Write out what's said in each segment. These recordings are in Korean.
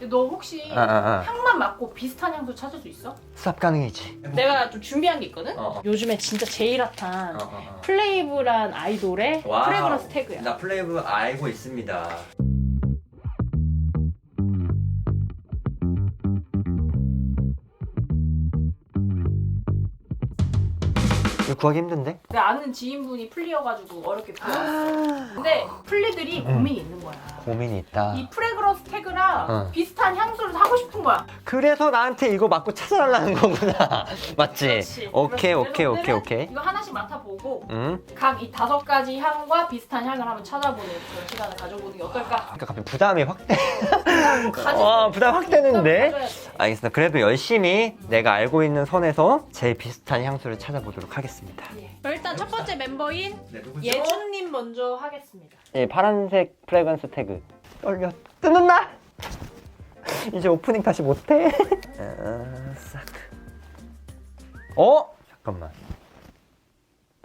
너 혹시 아, 아, 아. 향만 맡고 비슷한 향수 찾을 수 있어? 수납 가능이지. 내가 좀 준비한 게 있거든? 어. 요즘에 진짜 제일 핫한 어. 플레이브란 아이돌의 와우. 프레그런스 태그야 나 플레이브 알고 있습니다. 이거 구하기 힘든데? 내가 아는 지인분이 플리여가지고 어렵게 구했어 근데 플리들이 음. 고민이 있는 거야 고민이 있다. 이 어. 비슷한 향수를 사고 싶은 거야 그래서 나한테 이거 맞고 찾아달라는 거구나. 맞지? 그렇지. 오케이, 그래서 오케이, 오케이, 오케이. 이거 하나씩 맡아보고 응? 각 이 다섯 가지 향과 비슷한 향을 한번 찾아보는 그런 시간을 가져보는 게 어떨까? 그러니까 갑자기 부담이 확 돼. 가지. 와, 부담 확 되는데? 가져야 돼. 알겠습니다. 그래도 열심히 내가 알고 있는 선에서 제일 비슷한 향수를 찾아보도록 하겠습니다. 예. 일단 첫 번째 멤버인 네, 예준님 먼저 하겠습니다. 예, 파란색 프레그런스 태그. 떨려. 뜯는다! 이제 오프닝 다시 못해. 아, 싹. 어? 잠깐만.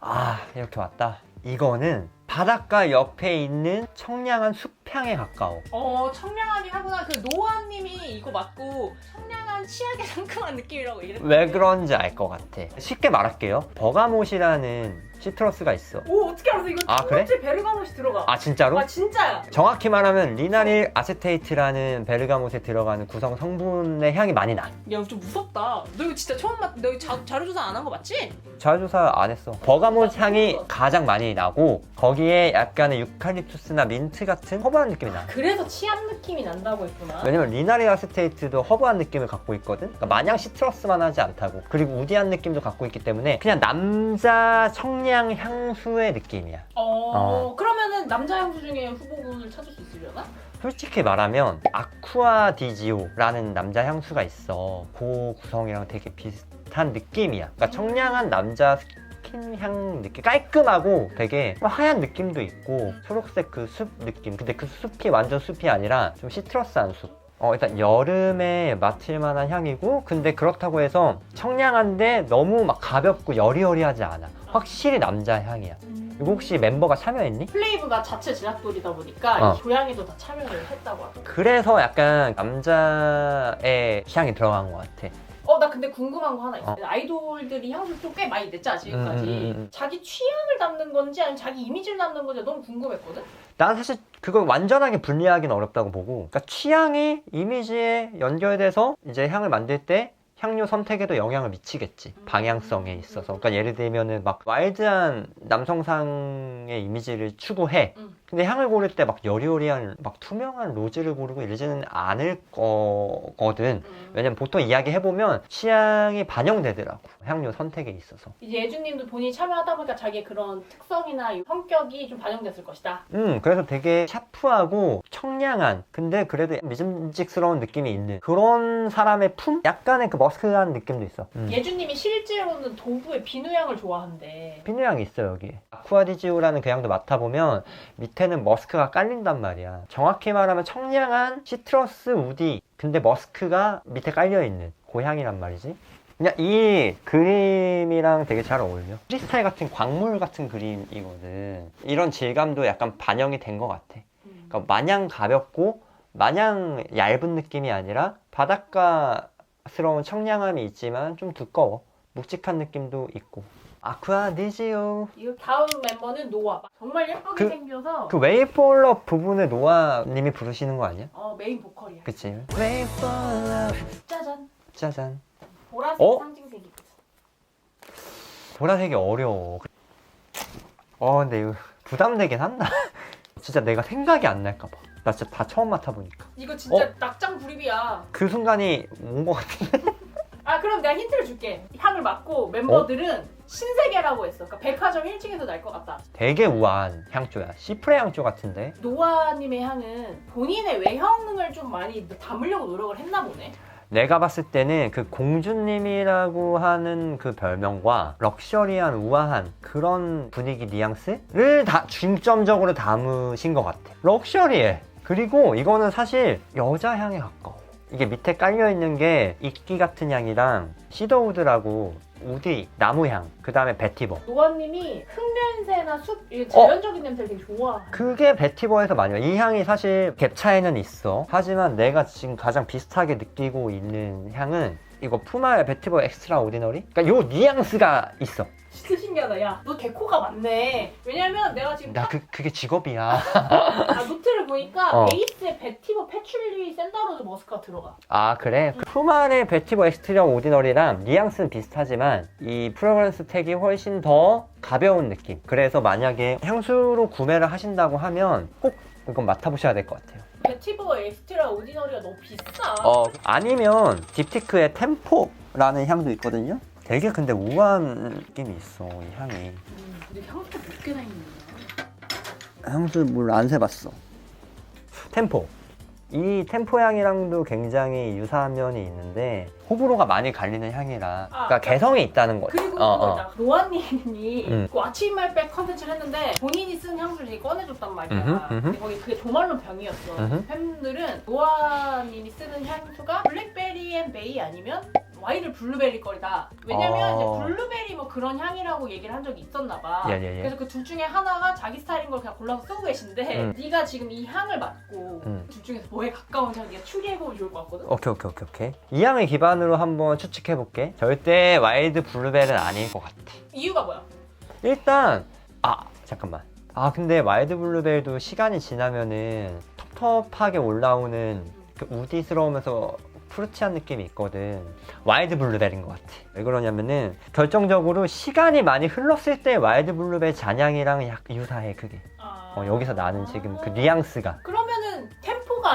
아, 이렇게 왔다. 이거는 바닷가 옆에 있는 청량한 숲향에 가까워. 어 청량하긴 하구나. 그 노아님이 이거 맞고 청량한 치약의 상큼한 느낌이라고 이랬는데. 왜 그런지 알 것 같아. 쉽게 말할게요. 버가못이라는 시트러스가 있어. 오 어떻게 알았어? 이거 아, 첫 번째 베르가못이 들어가. 아, 진짜로? 아, 진짜야. 정확히 말하면 리나릴 아세테이트라는 베르가못에 들어가는 구성 성분의 향이 많이 나. 야 좀 무섭다. 너 이거 진짜 처음 맞. 너 이거 자, 자료 조사 안 한 거 맞지? 자조사 안 했어. 버가못 향이 가장 많이 나고 거기에 약간의 유칼립투스나 민트 같은 허브한 느낌이 나. 그래서 치약 느낌이 난다고 했구나. 왜냐면 리나리 아세테이트도 허브한 느낌을 갖고 있거든. 그러니까 마냥 시트러스만 하지 않다고. 그리고 우디한 느낌도 갖고 있기 때문에 그냥 남자 청량 향수의 느낌이야. 어, 어. 그러면은 남자 향수 중에 후보군을 찾을 수 있으려나? 솔직히 말하면 아쿠아 디지오라는 남자 향수가 있어. 그 구성이랑 되게 비슷한 느낌이야. 그러니까 청량한 남자 스킨 향 느낌 깔끔하고 되게 하얀 느낌도 있고 초록색 그 숲 느낌. 근데 그 숲이 완전 숲이 아니라 좀 시트러스한 숲. 어, 일단 여름에 맡을 만한 향이고, 근데 그렇다고 해서 청량한데 너무 막 가볍고 여리여리하지 않아. 확실히 남자 향이야. 이거 혹시 멤버가 참여했니? 플레이브가 자체 제작돌이다 보니까 어. 이 고양이도 다 참여를 했다고 하더라고. 그래서 약간 남자의 향이 들어간 것 같아. 어, 나 근데 궁금한 거 하나 있어. 어. 아이돌들이 향수를 좀 꽤 많이 냈잖아, 지금까지. 음, 음, 음. 자기 취향을 담는 건지 아니면 자기 이미지를 담는 건지 너무 궁금했거든? 난 사실 그걸 완전하게 분리하기는 어렵다고 보고, 그러니까 취향이 이미지에 연결돼서 이제 향을 만들 때 향료 선택에도 영향을 미치겠지. 방향성에 있어서. 그러니까 예를 들면은 막 와일드한 남성상의 이미지를 추구해. 음. 근데 향을 고를 때 막 여리여리한 막 투명한 로즈를 고르고 이러지는 않을 거거든. 음. 왜냐면 보통 이야기 해보면 취향이 반영되더라고. 향료 선택에 있어서. 이제 예준님도 본인이 참여하다 보니까 자기의 그런 특성이나 이 성격이 좀 반영됐을 것이다. 음, 그래서 되게 샤프하고 청량한, 근데 그래도 믿음직스러운 느낌이 있는 그런 사람의 품? 약간의 그 머스크한 느낌도 있어. 음. 예준님이 실제로는 도구의 비누향을 좋아한대. 비누향이 있어, 여기. 아쿠아디지오라는 그 향도 맡아보면 밑 에는 머스크가 깔린단 말이야. 정확히 말하면 청량한 시트러스 우디. 근데 머스크가 밑에 깔려있는 그 향이란 말이지. 그냥 이 그림이랑 되게 잘 어울려. 크리스탈 같은 광물 같은 그림이거든. 이런 질감도 약간 반영이 된 것 같아. 음. 그러니까 마냥 가볍고 마냥 얇은 느낌이 아니라 바닷가스러운 청량함이 있지만 좀 두꺼워. 묵직한 느낌도 있고. 아쿠아디지오. 이 다음 멤버는 노아. 정말 예쁘게 그- 생겨서 그 웨이폴러 부분을 노아님이 부르시는 거 아니야? 어, 메인 보컬이야. 그치? 웨이폴러 짜잔. 짜잔. 보라색 어? 상징색이. 보라색이 어려워. 어 근데 이거 부담되긴 한다. 진짜 내가 생각이 안 날까 봐. 나 진짜 다 처음 맡아보니까. 이거 진짜 어? 낙장 불입이야. 그 순간이 온 것 같은데? 아 그럼 내가 힌트를 줄게. 향을 맡고 멤버들은 어? 신세계라고 했어. 그러니까 백화점 1층에서 날 것 같다. 되게 우아한 향조야. 시프레 향조 같은데? 노아님의 향은 본인의 외형을 좀 많이 담으려고 노력을 했나 보네. 내가 봤을 때는 그 공주님이라고 하는 그 별명과 럭셔리한 우아한 그런 분위기 뉘앙스를 다 중점적으로 담으신 것 같아. 럭셔리해. 그리고 이거는 사실 여자 향에 가까워. 이게 밑에 깔려 있는 게 이끼 같은 향이랑 시더우드라고 우디, 나무향, 그 다음에 베티버. 노아님이 흙냄새나 숲 어? 이 자연적인 냄새를 되게 좋아. 그게 베티버에서 많이 와. 이 향이 사실 갭 차이는 있어. 하지만 내가 지금 가장 비슷하게 느끼고 있는 향은 이거 푸마의 베티버 엑스트라 오디너리? 그러니까 요 뉘앙스가 있어. 진짜 신기하다. 야, 너 개코가 많네. 왜냐면 내가 지금 나 그, 그게 직업이야. 아, 노트를 보니까 어. 베이스에 베티버 패출리 샌다로즈 머스카 들어가. 아 그래? 푸마의 베티버 엑스트라 오디너리랑 뉘앙스는 비슷하지만 이 프로그런스 택이 훨씬 더 가벼운 느낌. 그래서 만약에 향수로 구매를 하신다고 하면 꼭 이건 맡아보셔야 될 것 같아요. 베티버 엑스트라 오디너리가 너무 비싸. 어, 아니면 딥티크의 템포라는 향도 있거든요. 되게 근데 우아한 느낌이 있어 이 향이. 음, 근데 향수가 몇 개나 있는 거야? 향수 물안 세봤어. 템포. 이 템포 향이랑도 굉장히 유사한 면이 있는데 호불호가 많이 갈리는 향이라 그러니까 개성이 있다는 거지. 그리고 어, 어. 있잖아. 노아님이 음. 그 아침 말백 컨텐츠를 했는데 본인이 쓴 향수를 되게 꺼내줬단 말이야. 음흠, 음흠. 근데 거기 그게 조말론 병이었어. 음흠. 팬들은 노아님이 쓰는 향수가 블랙베리 앤 베이 아니면 와이드 블루베리 거리다. 왜냐면 어. 이제 블루베리 뭐 그런 향이라고 얘기를 한 적이 있었나 봐. 예, 예, 예. 그래서 그 둘 중에 하나가 자기 스타일인 걸 그냥 골라서 쓰고 계신데 음. 네가 지금 이 향을 맡고 음. 둘 중에서 뭐에 가까운 향 네가 추리해보면 좋을 것 같거든? 오케이 오케이 오케이 오케이. 이 향을 기반 으로 한번 추측해 볼게. 절대 와일드 블루베리는 아닐 것 같아. 이유가 뭐야? 일단 아 잠깐만. 아 근데 와일드 블루베리도 시간이 지나면은 텁텁하게 올라오는 그 우디스러우면서 푸르치한 느낌이 있거든. 와일드 블루베리인 것 같아. 왜 그러냐면은 결정적으로 시간이 많이 흘렀을 때 와일드 블루베리 잔향이랑 약 유사해 그게. 아... 어, 여기서 나는 지금 그 뉘앙스가. 그러면은 템포가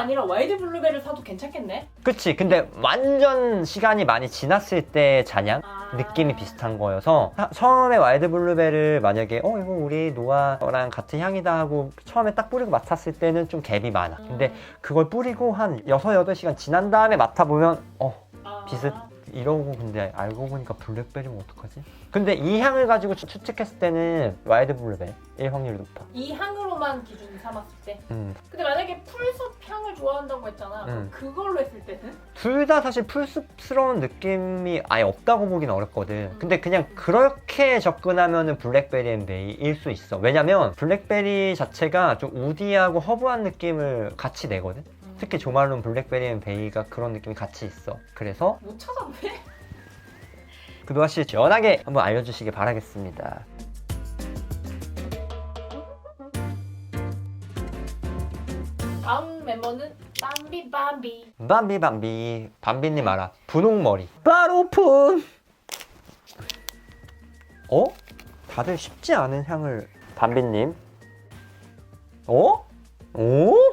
아니라 와이드 블루베리를 사도 괜찮겠네? 그치. 근데 완전 시간이 많이 지났을 때 잔향? 아... 느낌이 비슷한 거여서. 사- 처음에 와일드 블루베를 만약에 어 이거 우리 노아랑 같은 향이다 하고 처음에 딱 뿌리고 맡았을 때는 좀 갭이 많아. 근데 음. 그걸 뿌리고 한 6, 8시간 지난 다음에 맡아보면 어 아... 비슷 이러고 근데 알고 보니까 블랙베리면 어떡하지? 근데 이 향을 가지고 추- 추측했을 때는 와일드 블루베일 확률이 높아 이 향으로만 기준 삼았을 때 음. 근데 만약에 풀숲 향을 좋아한다고 했잖아 음. 그럼 그걸로 했을 때는? 둘 다 사실 풀숲스러운 느낌이 아예 없다고 보긴 어렵거든. 근데 그냥 그렇게 접근하면은 블랙베리 앤 베이일 수 있어. 왜냐면 블랙베리 자체가 좀 우디하고 허브한 느낌을 같이 내거든. 음. 특히 조말론 블랙베리 앤 베이가 그런 느낌이 같이 있어. 그래서 못 찾았네? 그도아 씨 연하게 한번 알려주시길 바라겠습니다. 다음 멤버는 밤비 밤비 밤비 밤비 밤비님 알아 분홍머리 바로 오픈 어? 다들 쉽지 않은 향을 밤비님 어? 오?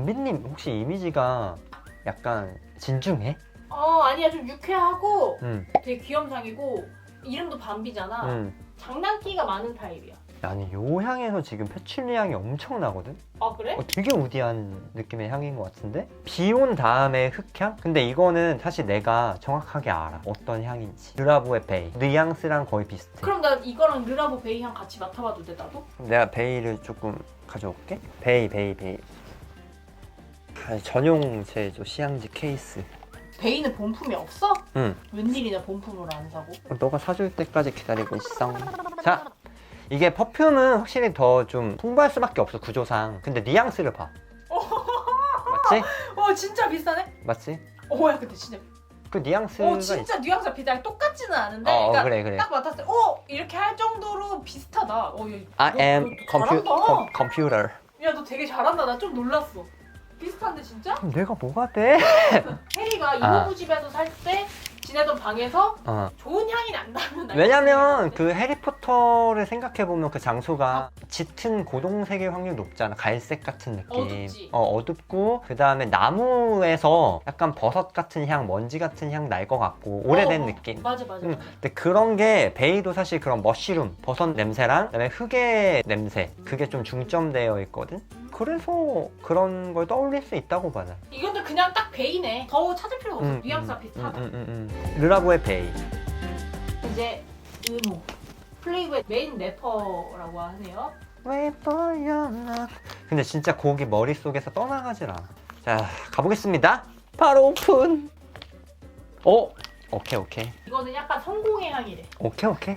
밤비님 혹시 이미지가 약간 진중해? 어 아니야 좀 유쾌하고 응, 되게 귀염상이고 이름도 밤비잖아 응. 장난기가 많은 타입이야 아니 요 향에서 지금 패출리 향이 엄청 나거든? 아 그래? 어, 되게 우디한 느낌의 향인 것 같은데? 비 온 다음에 흑향? 근데 이거는 사실 내가 정확하게 알아 어떤 향인지 르라보의 베이 뉘앙스랑 거의 비슷해 그럼 나 이거랑 르라보 베이 향 같이 맡아봐도 돼 나도? 내가 베이를 조금 가져올게 베이 베이 베이 아, 전용 제조 시향지 케이스. 베이는 본품이 없어? 응. 웬일이냐 본품을 안 사고? 너가 사줄 때까지 기다리고 있어. 자 이게 퍼퓸은 확실히 더 좀 풍부할 수밖에 없어 구조상. 근데 뉘앙스를 봐. 맞지? 어 진짜 비싸네? 맞지? 어야 근데 진짜 그 뉘앙스가 어 진짜 뉘앙스가 비슷해 똑같지는 않은데? 어, 그러니까 그래 그래. 딱 맡았을 때 어? 이렇게 할 정도로 비슷하다. 어, 야, I 너- am 너 compu- 잘한다. com- computer. 야 너 되게 잘한다. 나 좀 놀랐어 비슷한데 진짜? 그럼 내가 뭐가 돼? 해리가 아. 이모부 집에서 살 때 지내던 방에서 어. 좋은 향이 난다면 나 왜냐면 그 해리포터를 생각해보면 그 장소가 짙은 고동색일 확률이 높잖아 갈색 같은 느낌 어둡지. 어, 어둡고 그 다음에 나무에서 약간 버섯 같은 향 먼지 같은 향 날 것 같고 오래된 어, 느낌 맞아 맞아, 음, 맞아. 근데 그런 게 베이도 사실 그런 머쉬룸 버섯 냄새랑 그다음에 흙의 냄새 그게 좀 중점되어 있거든 그래서 그런 걸 떠올릴 수 있다고 봐 난. 이건데 그냥 딱 베이네 더 찾을 필요가 없어. 음, 뉘앙스가 음, 비슷하다. 음, 음, 음, 음. 르라보의 베이 이제 은호 플레이브의 메인 래퍼라고 하네요. 왜 보여나? 근데 진짜 곡이 머릿속에서 떠나가질 않아. 자 가보겠습니다. 바로 오픈. 어? 오케이 오케이. 이거는 약간 성공의 향이래. 오케이 오케이.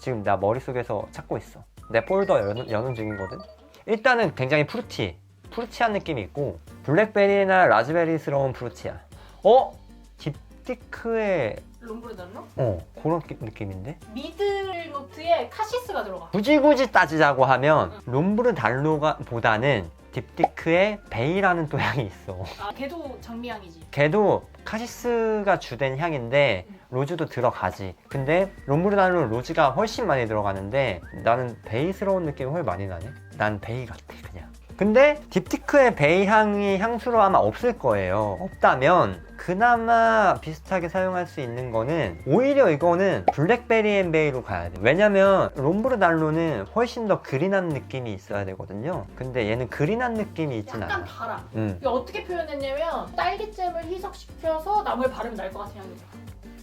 지금 나 머릿속에서 찾고 있어 내 폴더 여는, 여는 중이거든 일단은 굉장히 프루티 프루티한 느낌이 있고 블랙베리나 라즈베리스러운 프루티야 어? 딥티크의 롬브르단로? 어 그런 기- 느낌인데 미들 노트에 카시스가 들어가. 굳이 굳이 따지자고 하면 롬브르 달로가 보다는 딥티크의 베이라는 또 향이 있어 아, 걔도 장미향이지. 걔도 카시스가 주된 향인데 로즈도 들어가지. 근데 롬브르달로 로즈가 훨씬 많이 들어가는데 나는 베이스러운 느낌이 훨씬 많이 나네. 난 베이 같아 그냥. 근데 딥티크의 베이 향이 향수로 아마 없을 거예요. 없다면 그나마 비슷하게 사용할 수 있는 거는 오히려 이거는 블랙베리 앤 베이로 가야 돼. 왜냐면 롬브르달로는 훨씬 더 그린한 느낌이 있어야 되거든요. 근데 얘는 그린한 느낌이 있진 약간 않아. 달아. 음. 이게 어떻게 표현했냐면 딸기잼을 희석시켜서 나무에 바르면 날 것 같은 향이야.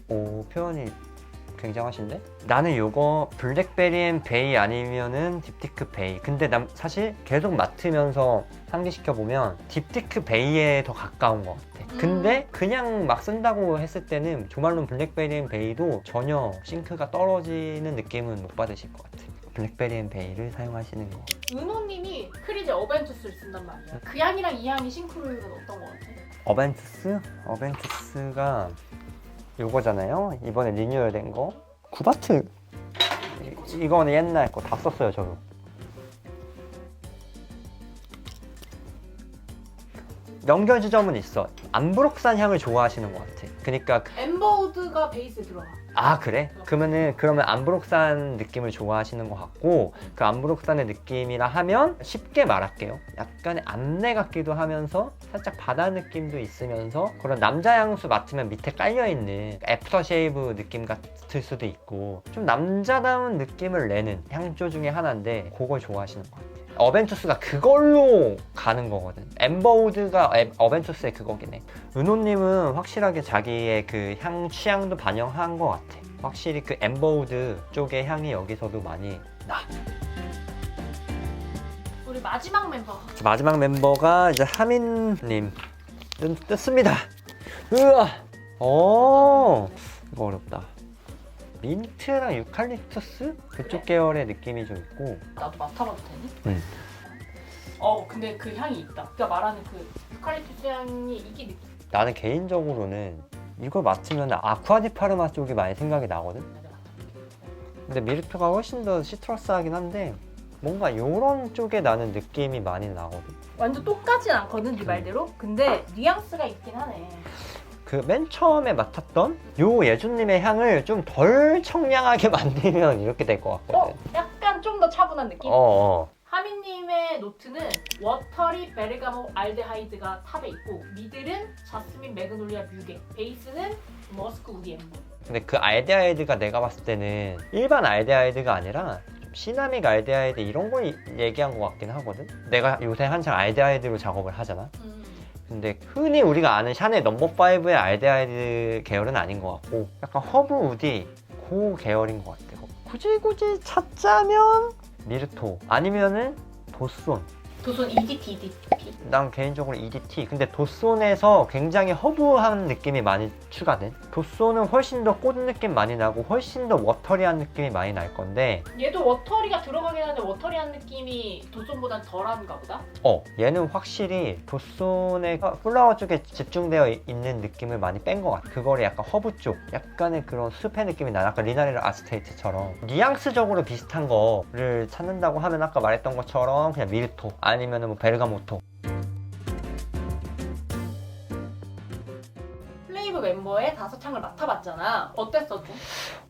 오 표현이 굉장하신데? 나는 요거 블랙베리 앤 베이 아니면은 딥티크 베이 근데 난 사실 계속 맡으면서 상기시켜 보면 딥티크 베이에 더 가까운 것 같아 음. 근데 그냥 막 쓴다고 했을 때는 조말론 블랙베리 앤 베이도 전혀 싱크가 떨어지는 느낌은 못 받으실 것 같아 블랙베리 앤 베이를 사용하시는 거 은호님이 크리즈 어벤투스를 쓴단 말이야. 그 향이랑 이 향이 싱크로율은 어떤 것 같아? 어벤투스? 어벤투스가 요거잖아요. 이번에 리뉴얼 된 거. 구바트. 이- 이거는 옛날 거 다 썼어요, 저도. 연결 지점은 있어. 암브록산 향을 좋아하시는 것 같아. 그러니까 그- 엠버우드가 베이스에 들어가. 아 그래? 그러면은 그러면 암브록산 느낌을 좋아하시는 것 같고 그 암브록산의 느낌이라 하면 쉽게 말할게요. 약간의 암내 같기도 하면서 살짝 바다 느낌도 있으면서 그런 남자 향수 맡으면 밑에 깔려 있는 애프터 쉐이브 느낌 같을 수도 있고 좀 남자다운 느낌을 내는 향조 중에 하나인데 그걸 좋아하시는 것 같아요. 어벤투스가 그걸로 가는 거거든. 엠버우드가 에- 어벤투스의 그거긴 해. 은호님은 확실하게 자기의 그 향 취향도 반영한 것 같아. 확실히 그 엠버우드 쪽의 향이 여기서도 많이 나. 우리 마지막 멤버. 마지막 멤버가 이제 하민님 뜯, 뜯습니다. 으아, 어, 이거 어렵다. 민트랑 유칼립투스 그쪽 계열의 느낌이 좀 있고 나도 맡아봐도 되니? 응. 어 근데 그 향이 있다. 아까 말하는 그 유칼립투스 향이 이게 느낌. 나는 개인적으로는 이걸 맡으면 아쿠아디 파르마 쪽이 많이 생각이 나거든. 근데 미르트가 훨씬 더 시트러스하긴 한데 뭔가 이런 쪽에 나는 느낌이 많이 나거든. 완전 똑같진 않거든 네 말대로. 근데 뉘앙스가 있긴 하네. 그 맨 처음에 맡았던 요 예준님의 향을 좀 덜 청량하게 만들면 이렇게 될 것 어? 같거든. 약간 좀 더 차분한 느낌? 어, 어. 하민님의 노트는 워터리 베르가모 알데하이드가 탑에 있고 미들은 자스민 매그놀리아 뮤게 베이스는 머스크 우디 엠버 근데 그 알데하이드가 내가 봤을 때는 일반 알데하이드가 아니라 좀 시나믹 알데하이드 이런 걸 얘기한 것 같긴 하거든. 내가 요새 한창 알데하이드로 작업을 하잖아. 근데 흔히 우리가 아는 샤넬 넘버 5의 알데하이드 계열은 아닌 것 같고 약간 허브 우디 그 계열인 것 같아요. 굳이 굳이 찾자면 미르토 아니면은 도손. 도선 EDT EDT 난 개인적으로 EDT. 근데 도손에서 굉장히 허브한 느낌이 많이 추가된. 도손은 훨씬 더 꽃 느낌 많이 나고 훨씬 더 워터리한 느낌이 많이 날 건데, 얘도 워터리가 들어가긴 하는데 워터리한 느낌이 도선보단 덜한가 보다 어, 얘는 확실히 도손의 플라워 쪽에 집중되어 이- 있는 느낌을 많이 뺀 것 같아. 그거를 약간 허브 쪽, 약간의 그런 숲의 느낌이 나. 약간 리나리라 아스테이트처럼. 뉘앙스적으로 비슷한 거를 찾는다고 하면 아까 말했던 것처럼 그냥 미르토 아니면은 뭐 베르가모토. 멤버의 다섯 창을 맡아봤잖아 어땠어 좀?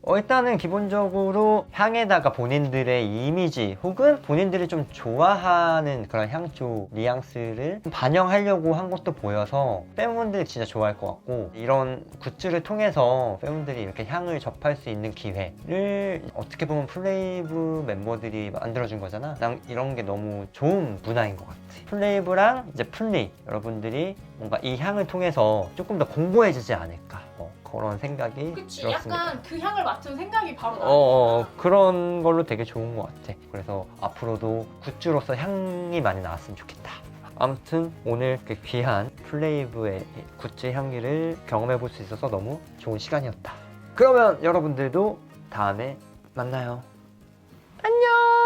어, 일단은 기본적으로 향에다가 본인들의 이미지 혹은 본인들이 좀 좋아하는 그런 향조 뉘앙스를 좀 반영하려고 한 것도 보여서 팬분들이 진짜 좋아할 것 같고 이런 굿즈를 통해서 팬분들이 이렇게 향을 접할 수 있는 기회를 어떻게 보면 플레이브 멤버들이 만들어준 거잖아. 난 이런 게 너무 좋은 문화인 것 같아. 플레이브랑 이제 플리 여러분들이 뭔가 이 향을 통해서 조금 더 공고해지지 않을까. 어, 그런 생각이 그치 들었습니다. 약간 그 향을 맡은 생각이 바로 나. 어, 어, 그런 걸로 되게 좋은 것 같아. 그래서 앞으로도 굿즈로서 향이 많이 나왔으면 좋겠다. 아무튼 오늘 그 귀한 플레이브의 굿즈 향기를 경험해 볼 수 있어서 너무 좋은 시간이었다. 그러면 여러분들도 다음에 만나요. 안녕!